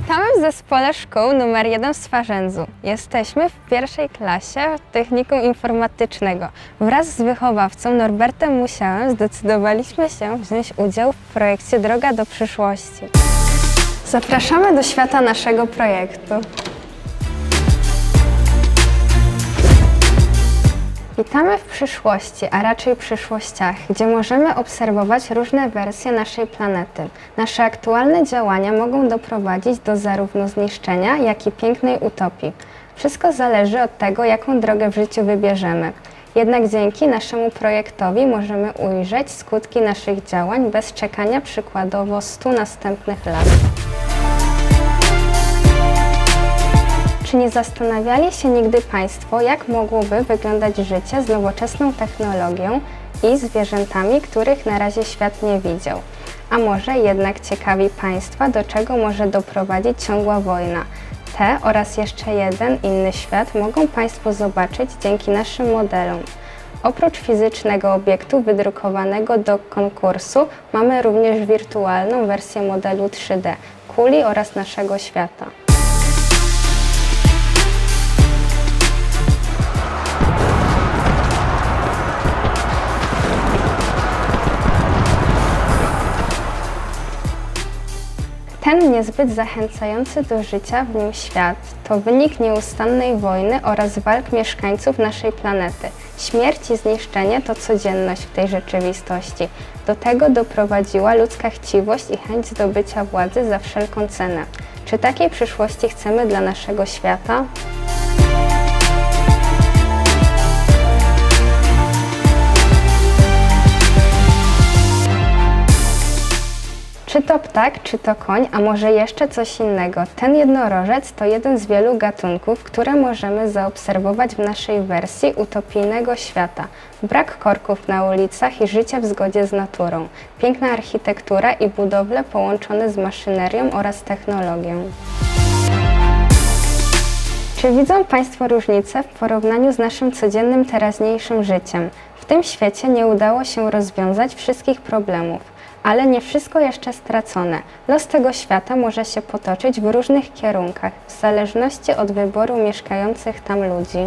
Witamy w zespole szkół numer 1 w Swarzędzu. Jesteśmy w pierwszej klasie Technikum Informatycznego. Wraz z wychowawcą Norbertem Musiałem zdecydowaliśmy się wziąć udział w projekcie Droga do przyszłości. Zapraszamy do świata naszego projektu. Witamy w przyszłości, a raczej przyszłościach, gdzie możemy obserwować różne wersje naszej planety. Nasze aktualne działania mogą doprowadzić do zarówno zniszczenia, jak i pięknej utopii. Wszystko zależy od tego, jaką drogę w życiu wybierzemy. Jednak dzięki naszemu projektowi możemy ujrzeć skutki naszych działań bez czekania przykładowo 100 następnych lat. Czy nie zastanawiali się nigdy Państwo, jak mogłoby wyglądać życie z nowoczesną technologią i zwierzętami, których na razie świat nie widział? A może jednak ciekawi Państwa, do czego może doprowadzić ciągła wojna? Te oraz jeszcze jeden inny świat mogą Państwo zobaczyć dzięki naszym modelom. Oprócz fizycznego obiektu wydrukowanego do konkursu, mamy również wirtualną wersję modelu 3D, kuli oraz naszego świata. Ten niezbyt zachęcający do życia w nim świat to wynik nieustannej wojny oraz walk mieszkańców naszej planety. Śmierć i zniszczenie to codzienność w tej rzeczywistości. Do tego doprowadziła ludzka chciwość i chęć zdobycia władzy za wszelką cenę. Czy takiej przyszłości chcemy dla naszego świata? Czy to ptak, czy to koń, a może jeszcze coś innego? Ten jednorożec to jeden z wielu gatunków, które możemy zaobserwować w naszej wersji utopijnego świata. Brak korków na ulicach i życie w zgodzie z naturą. Piękna architektura i budowle połączone z maszynerią oraz technologią. Czy widzą Państwo różnicę w porównaniu z naszym codziennym teraźniejszym życiem? W tym świecie nie udało się rozwiązać wszystkich problemów, ale nie wszystko jeszcze stracone. Los tego świata może się potoczyć w różnych kierunkach, w zależności od wyboru mieszkających tam ludzi.